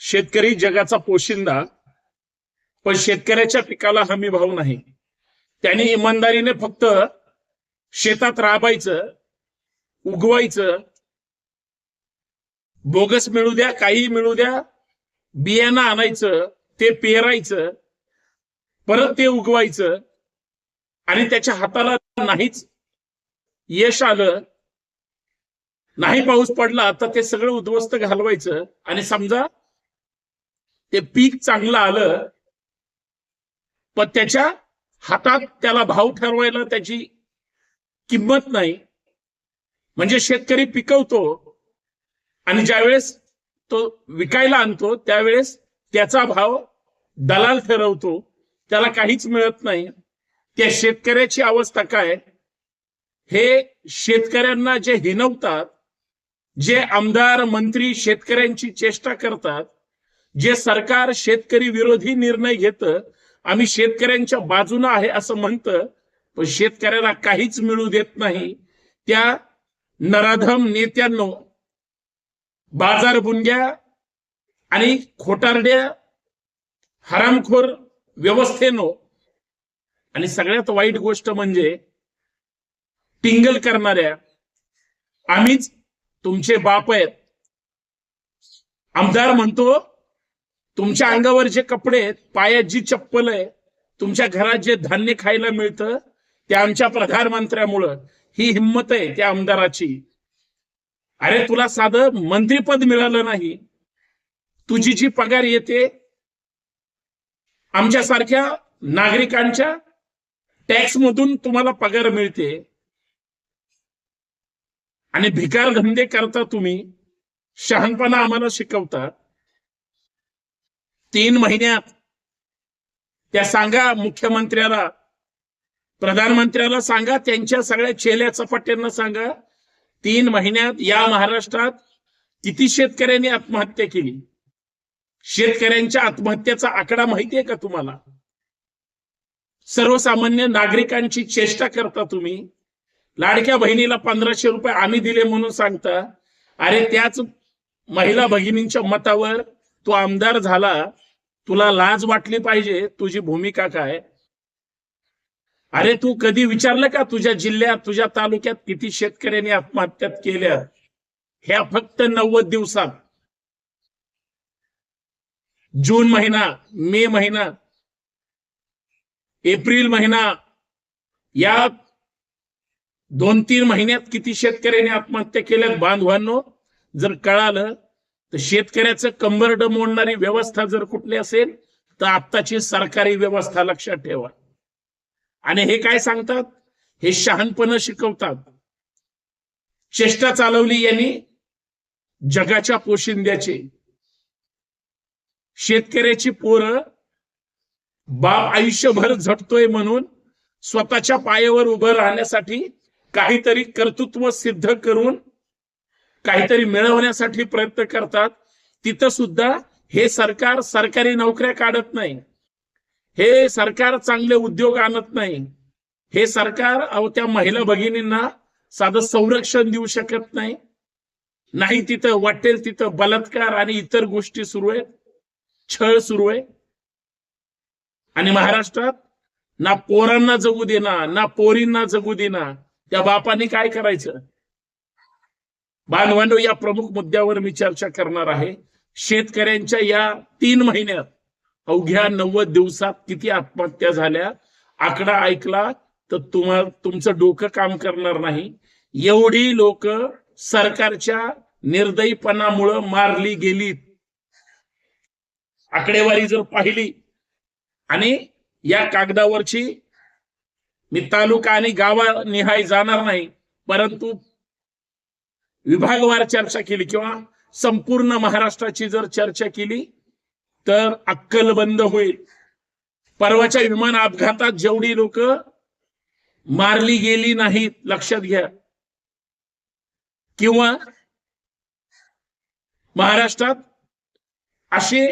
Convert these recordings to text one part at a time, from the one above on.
शेतकरी जगाचा पोशिंदा पण शेतकऱ्याच्या पिकाला हमी भाव नाही. त्याने इमानदारीने फक्त शेतात राबायचं उगवायचं बोगस मिळू द्या काही मिळू द्या बियाणं आणायचं ते पेरायचं परत ते उगवायचं आणि त्याच्या हाताला नाहीच यश आलं नाही पाऊस पडला तर ते सगळं उद्ध्वस्त घालवायचं आणि समजा ते पीक चांगलं आलं पण त्याच्या हातात त्याला भाव ठरवायला त्याची किंमत नाही. म्हणजे शेतकरी पिकवतो आणि ज्यावेळेस तो विकायला आणतो त्यावेळेस त्याचा भाव दलाल ठरवतो. त्याला काहीच मिळत नाही. त्या शेतकऱ्याची अवस्था काय? हे शेतकऱ्यांना जे हिनवतात जे आमदार मंत्री शेतकऱ्यांची चेष्टा करतात जे सरकार शेतकरी विरोधी निर्णय घेतं आम्ही शेतकऱ्यांच्या बाजूनं आहे असं म्हणतं पण शेतकऱ्याला काहीच मिळू देत नाही. त्या नराधम नेत्यांनो बाजार बुंग्या आणि खोटारड्या हरामखोर व्यवस्थेनो आणि सगळ्यात वाईट गोष्ट म्हणजे टिंगल करणाऱ्या आम्हीच तुमचे बाप आहेत. आमदार म्हणतो तुमच्या अंगावर जे कपडे आहेत पायात जी चप्पल आहे तुमच्या घरात जे धान्य खायला मिळतं ते आमच्या प्रधानमंत्र्यामुळं ही हिंमत आहे त्या आमदाराची. अरे तुला साधं मंत्रीपद मिळालं नाही. तुझी जी पगार येते आमच्यासारख्या नागरिकांच्या टॅक्स मधून तुम्हाला पगार मिळते. आणि भिकार धंदे करता तुम्ही शहाणपणा आम्हाला शिकवता. तीन महिन्यात त्या सांगा मुख्यमंत्र्याला प्रधानमंत्र्याला सांगा त्यांच्या सगळ्या चेल्या चपाट्यांना सांगा तीन महिन्यात या महाराष्ट्रात किती शेतकऱ्यांनी आत्महत्या केली? शेतकऱ्यांच्या आत्महत्येचा आकडा माहितीये का तुम्हाला? सर्वसामान्य नागरिकांची चेष्टा करता तुम्ही. लाडक्या बहिणीला पंधराशे रुपये आम्ही दिले म्हणून सांगता. अरे त्याच महिला भगिनींच्या मतावर तो आमदार झाला. तुला लाज वाटली पाहिजे तुझी भूमिका काय? अरे तू कधी विचारलं का तुझ्या जिल्ह्यात तुझ्या तालुक्यात किती शेतकऱ्यांनी आत्महत्या केल्या? ह्या फक्त नव्वद दिवसात. जून महिना मे महिना एप्रिल महिना या दोन तीन महिन्यात किती शेतकऱ्यांनी आत्महत्या केल्यात बांधवांनो? जर कळालं तर शेतकऱ्याचं कंबरड मोडणारी व्यवस्था जर कुठली असेल तर आत्ताची सरकारी व्यवस्था लक्षात ठेवा. आणि हे काय सांगतात? हे शहाणपण शिकवतात. चेष्टा चालवली यांनी जगाच्या पोशिंद्याची. शेतकऱ्याची पोरं बाप आयुष्यभर झटतोय म्हणून स्वतःच्या पायावर उभं राहण्यासाठी काहीतरी कर्तृत्व सिद्ध करून काहीतरी मिळवण्यासाठी प्रयत्न करतात तिथं सुद्धा हे सरकार सरकारी नोकऱ्या काढत नाही. हे सरकार चांगले उद्योग आणत नाही. हे सरकार अहो त्या महिला भगिनींना साधं संरक्षण देऊ शकत नाही. नाही तिथं वाटेल तिथं बलात्कार आणि इतर गोष्टी सुरू आहेत. छळ सुरू आहे. आणि महाराष्ट्रात ना पोरांना जगू देना ना पोरींना जगू देना. त्या बापाने काय करायचं? बांधवांनो या प्रमुख मुद्द्यावर मी चर्चा करणार आहे. शेतकऱ्यांच्या या तीन महिन्यात अवघ्या नव्वद दिवसात किती आत्महत्या झाल्या? आकडा ऐकला तर तुम्हाला तुमचं डोकं काम करणार नाही. एवढी लोक सरकारच्या निर्दयीपणामुळं मारली गेलीत. आकडेवारी जर पाहिली आणि या कागदावरची मी तालुका आणि गावा निहाय जाणार नाही परंतु विभागवार चर्चा केली किंवा संपूर्ण महाराष्ट्राची जर चर्चा केली तर अक्कल बंद होईल. परवाच्या विमान अपघातात जेवढी लोक मारली गेली नाहीत लक्षात घ्या. किंवा महाराष्ट्रात असे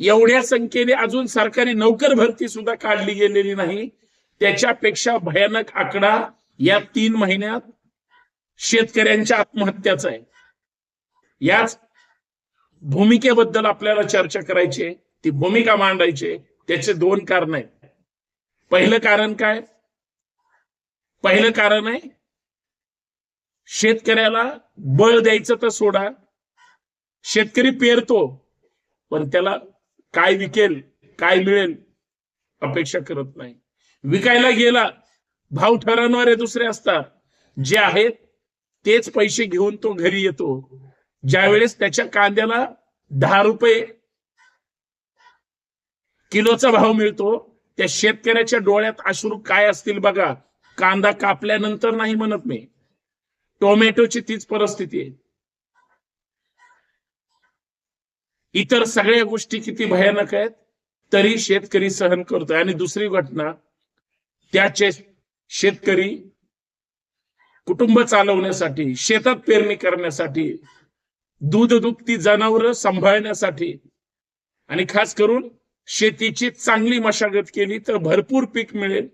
एवढ्या संख्येने अजून सरकारी नोकर भरती सुद्धा काढली गेलेली नाही त्याच्यापेक्षा भयानक आकडा या तीन महिन्यात शेतकऱ्यांच्या आत्महत्याच आहे. याच भूमिकेबद्दल आपल्याला चर्चा करायची आहे. ती भूमिका मांडायची त्याचे दोन कारण आहेत. पहिलं कारण काय? पहिलं कारण आहे शेतकऱ्याला बळ द्यायचं तर सोडा. शेतकरी पेरतो पण त्याला काय विकेल काय मिळेल अपेक्षा करत नाही. विकायला गेला भाव ठरवणारे दुसरे असतात. जे आहेत तेच पैसे घेऊन तो घरी येतो. ज्यावेळेस त्याच्या कांद्याला दहा रुपये किलोचा भाव मिळतो त्या शेतकऱ्याच्या डोळ्यात अश्रू काय असतील बघा. कांदा कापल्यानंतर नाही म्हणत मी. टोमॅटोची तीच परिस्थिती आहे. इतर सगळ्या गोष्टी किती भयानक आहेत तरी शेतकरी सहन करतोय. आणि दुसरी घटना त्याचे शेतकरी कुटुंब चालवण्यासाठी शेतात पेरणी करण्यासाठी दूध दुभती जनावरं सांभाळण्यासाठी आणि खास करून शेतीची चांगली मशागत केली तर भरपूर पीक मिळेल.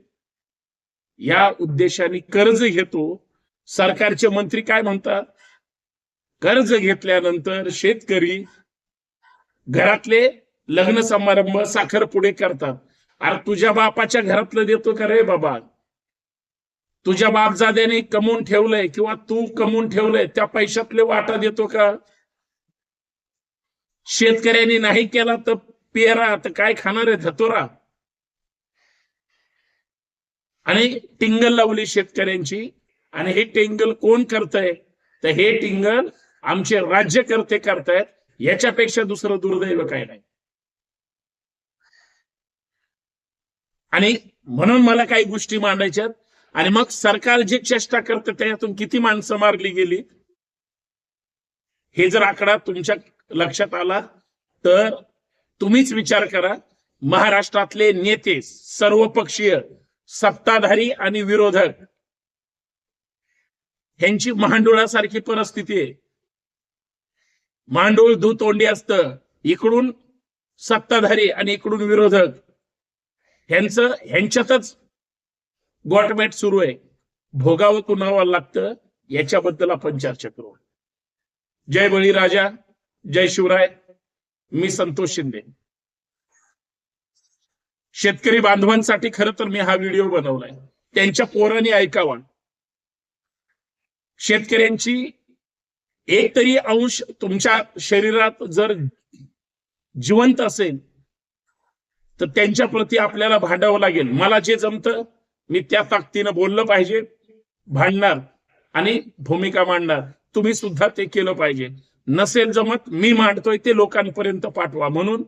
या उद्देशाने कर्ज घेतो. सरकारचे मंत्री काय म्हणतात? कर्ज घेतल्यानंतर शेतकरी घरातले लग्न समारंभ साखरपुडे करतात. अरे तुझ्या बापाच्या घरातलं देतो का रे बाबा? तुझ्या बापजाद्याने कमवून ठेवलंय किंवा तू कमवून ठेवलंय त्या पैशातले वाटा देतो का? शेतकऱ्यांनी नाही केला तर पेरा तर काय खाणार आहे धतोरा? आणि टिंगल लावली शेतकऱ्यांची. आणि हे टिंगल कोण करतंय? तर हे टिंगल आमचे राज्यकर्ते करतायत. याच्यापेक्षा दुसरं दुर्दैव काय नाही. आणि म्हणून मला काही गोष्टी मांडायच्यात. आणि मग सरकार जे चेष्टा करते त्याच्यातून किती माणसं मारली गेली? हे जर आकडा तुमच्या लक्षात आला तर तुम्हीच विचार करा महाराष्ट्रातले नेते सर्वपक्षीय सत्ताधारी आणि विरोधक ह्यांची महांडोळासारखी परिस्थिती आहे. मांडूळ दुतोंडी असतं इकडून सत्ताधारी आणि इकडून विरोधक ह्यांचं ह्यांच्यातच गॉटमेट सुरू आहे. भोगावं कुणावं लागतं याच्याबद्दल आपण चर्चा करू. जय बळीराजा जय शिवराय मी संतोष शिंदे. शेतकरी बांधवांसाठी खरं तर मी हा व्हिडिओ बनवलाय. त्यांच्या पोरांनी ऐकावा. शेतकऱ्यांची एक तरी अंश तुमच्या शरीरात जर जिवंत असेल तर त्यांच्या प्रती आपल्याला भांडावं लागेल. मला जे जमतं मी त्या ताकदीनं बोललं पाहिजे भांडणार आणि भूमिका मांडणार. तुम्ही सुद्धा ते केलं पाहिजे. नसेल जमत मी मांडतोय ते लोकांपर्यंत पाठवा. म्हणून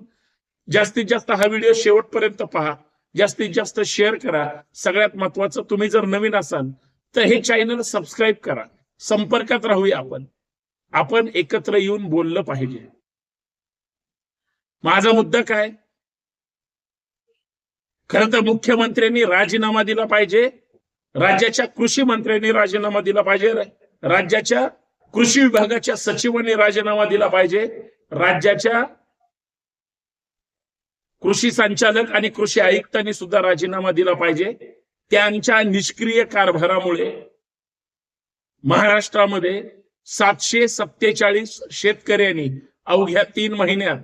जास्तीत जास्त हा व्हिडिओ शेवटपर्यंत पहा. जास्तीत जास्त शेअर करा. सगळ्यात महत्वाचं तुम्ही जर नवीन असाल तर हे चॅनल सबस्क्राईब करा. संपर्कात राहूया आपण. आपण एकत्र येऊन बोललं पाहिजे. माझा मुद्दा काय? खरं तर मुख्यमंत्र्यांनी राजीनामा दिला पाहिजे. राज्याच्या कृषी मंत्र्यांनी राजीनामा दिला पाहिजे. राज्याच्या कृषी विभागाच्या सचिवांनी राजीनामा दिला पाहिजे. राज्याच्या कृषी संचालक आणि कृषी आयुक्तांनी सुद्धा राजीनामा दिला पाहिजे. त्यांच्या निष्क्रिय कारभारामुळे महाराष्ट्रामध्ये सातशे सत्तेचाळीस शेतकऱ्यांनी अवघ्या तीन महिन्यात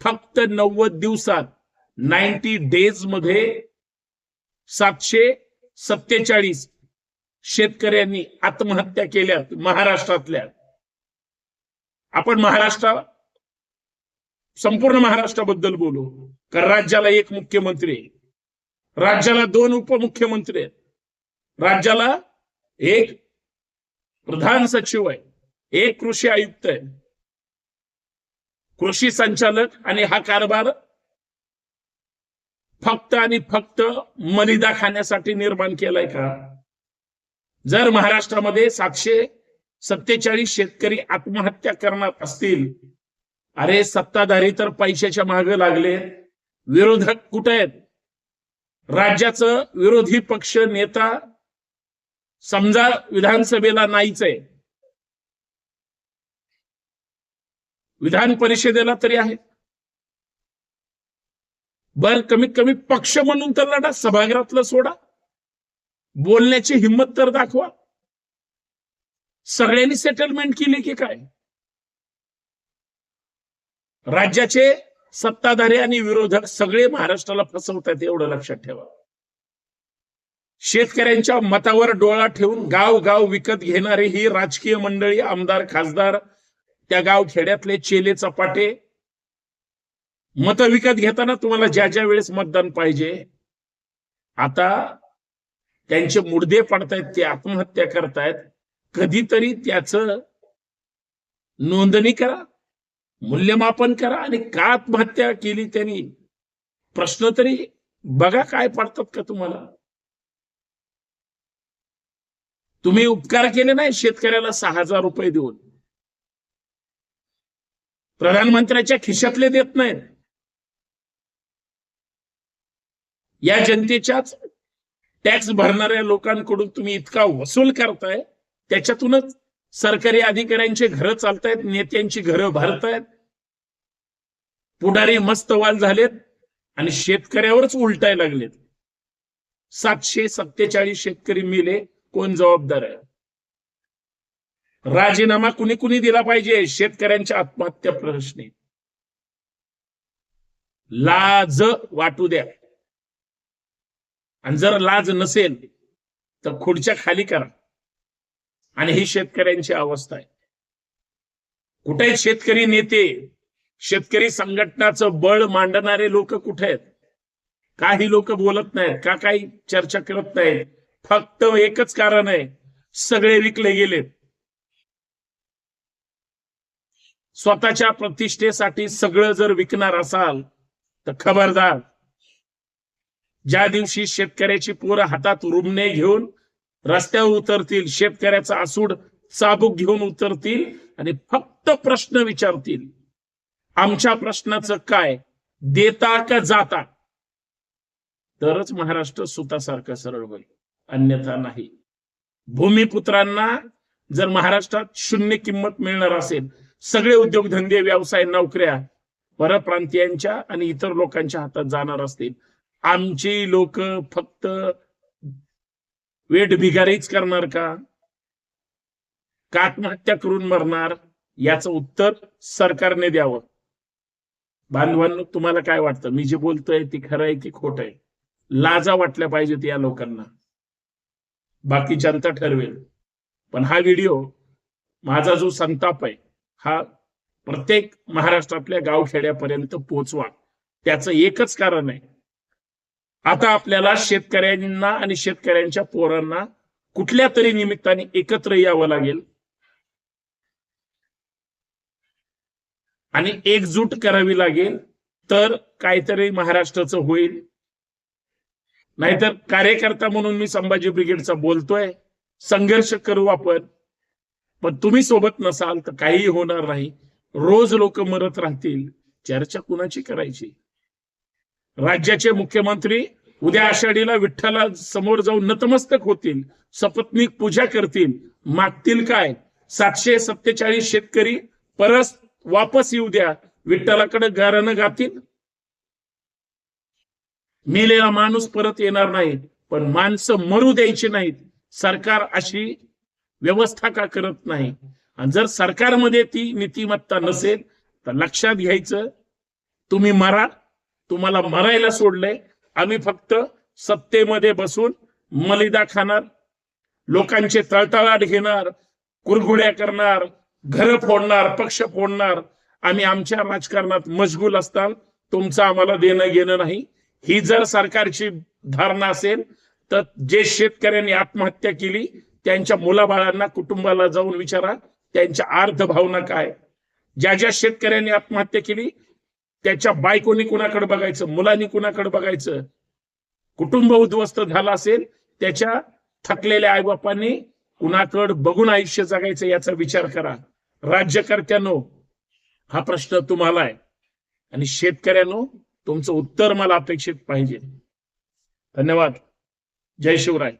फक्त नव्वद दिवसात नाईन्टी डेजमध्ये सातशे सत्तेचाळीस शेतकऱ्यांनी आत्महत्या केल्या महाराष्ट्रातल्या. आपण महाराष्ट्र संपूर्ण महाराष्ट्राबद्दल बोलू. कारण राज्याला एक मुख्यमंत्री आहे. राज्याला दोन उपमुख्यमंत्री आहेत. राज्याला एक प्रधान सचिव आहे. एक कृषी आयुक्त आहे. कृषी संचालक आणि हा कारभार फक्त आणि फक्त मलिदा खाण्यासाठी निर्माण केलाय का? जर महाराष्ट्रामध्ये सातशे सत्तेचाळीस शेतकरी आत्महत्या करणार असतील अरे सत्ताधारी तर पैशाच्या मागे लागले. विरोधक कुठे आहेत? राज्याचं विरोधी पक्ष नेता समजा विधानसभेला नाहीच आहे. विधान परिषदेला तरी आहे बर कमीत कमी पक्ष म्हणून तर लढा सभागृहातलं सोडा. बोलण्याची हिंमत तर दाखवा. सगळ्यांनी सेटलमेंट केली की काय? राज्याचे सत्ताधारी आणि विरोधक सगळे महाराष्ट्राला फसवतात एवढं लक्षात ठेवा. शेतकऱ्यांच्या मतावर डोळा ठेवून गाव गाव विकत घेणारी ही राजकीय मंडळी आमदार खासदार त्या गाव खेड्यातले चेले चपाटे मत विकत घेताना तुम्हाला ज्या ज्या वेळेस मतदान पाहिजे आता त्यांचे मुडदे पडतायत ते आत्महत्या करतायत कधीतरी त्याच नोंदणी करा मूल्यमापन करा आणि का आत्महत्या केली त्यांनी? प्रश्न तरी बघा काय पडतात का तुम्हाला? तुम्ही उपकार केले नाही शेतकऱ्याला सहा हजार रुपये देऊन. प्रधानमंत्र्याच्या खिशातले देत नाहीत. या जनतेच्याच टॅक्स भरणाऱ्या लोकांकडून तुम्ही इतका वसूल करताय त्याच्यातूनच सरकारी अधिकाऱ्यांची घरं चालतायत नेत्यांची घरं भरतायत. पुढारी मस्त वाल झालेत आणि शेतकऱ्यावरच उलटाय लागलेत. सातशे सत्तेचाळीस शेतकरी मिले कोण जबाबदार आहे? राजीनामा कुणी कुणी दिला पाहिजे? शेतकऱ्यांच्या आत्महत्या प्रश्नी. लाज वाटू द्या. आणि जर लाज नसेल तर खुर्च्या खाली करा. आणि ही शेतकऱ्यांची अवस्था आहे. कुठे शेतकरी नेते शेतकरी संघटनाचं बळ मांडणारे लोक कुठे आहेत? काही लोक बोलत नाहीत? का काही चर्चा करत नाहीत? फक्त एकच कारण आहे सगळे विकले गेलेत. स्वतःच्या प्रतिष्ठेसाठी सगळं जर विकणार असाल तर खबरदार. ज्या दिवशी शेतकऱ्याची पोरं हातात रुमणे घेऊन रस्त्यावर उतरतील शेतकऱ्याचा आसूड चाबूक घेऊन उतरतील आणि फक्त प्रश्न विचारतील आमच्या प्रश्नाचं काय? देता का जाता? तरच महाराष्ट्र सुतासारखं सरळ होईल. अन्यथा नाही. भूमिपुत्रांना जर महाराष्ट्रात शून्य किंमत मिळणार असेल सगळे उद्योगधंदे व्यवसाय नोकऱ्या परप्रांतीयांच्या आणि इतर लोकांच्या हातात जाणार असतील आमची लोक फक्त वेट भिगारीच करणार का? का आत्महत्या करून मरणार याचं उत्तर सरकारने द्यावं. बांधवांनो तुम्हाला काय वाटतं? मी जे बोलतोय ती खरं आहे की खोट आहे? लाजा वाटल्या पाहिजेत या लोकांना. बाकी जनता ठरवेल. पण हा व्हिडिओ माझा जो संताप आहे हा प्रत्येक महाराष्ट्रातल्या गावखेड्यापर्यंत पोचवा. त्याचं एकच कारण आहे आता आपल्याला शेतकऱ्यांना आणि शेतकऱ्यांच्या पोरांना कुठल्या तरी निमित्ताने एकत्र यावं लागेल? आणि एकजूट करावी लागेल तर काहीतरी महाराष्ट्राचं होईल. नाहीतर कार्यकर्ता म्हणून मी संभाजी ब्रिगेडचा बोलतोय संघर्ष करू आपण. पण तुम्ही सोबत नसाल तर काहीही होणार नाही. रोज लोक मरत राहतील. चर्चा कुणाची करायची? राज्याचे मुख्यमंत्री उद्या आषाढीला विठ्ठला समोर जाऊन नतमस्तक होतील सपत्नीक पूजा करतील मागतील काय? सातशे सत्तेचाळीस शेतकरी परत वापस येऊ द्या विठ्ठलाकडे गारानं गातील. मेलेला माणूस परत येणार नाही पण माणसं मरू द्यायची नाहीत. सरकार अशी व्यवस्था का करत नाही? आणि जर सरकारमध्ये ती नीतिमत्ता नसेल तर लक्षात घ्यायचं तुम्ही मरा. तुम्हाला मरायला सोडलंय. आम्ही फक्त सत्तेमध्ये बसून मलिदा खाणार लोकांचे तळतळाट घेणार कुरघुड्या करणार घर फोडणार पक्ष फोडणार. आम्ही आमच्या राजकारणात मशगूल असताल तुमचं आम्हाला देणं घेणं नाही. ही जर सरकारची धारणा असेल तर जे शेतकऱ्यांनी आत्महत्या केली त्यांच्या मुलाबाळांना कुटुंबाला जाऊन विचारा त्यांच्या अर्ध भावना काय? ज्या ज्या शेतकऱ्यांनी आत्महत्या केली त्याच्या बायकोनी कुणाकडे बघायचं? मुलांनी कुणाकडे बघायचं? कुटुंब उद्ध्वस्त झालं असेल त्याच्या थकलेल्या आईबापांनी कुणाकडे बघून आयुष्य जगायचं याचा विचार करा. राज्यकर्त्यानो हा प्रश्न तुम्हाला आहे. आणि शेतकऱ्यानो तुमचं उत्तर मला अपेक्षित पाहिजे. धन्यवाद. जय शिवराय.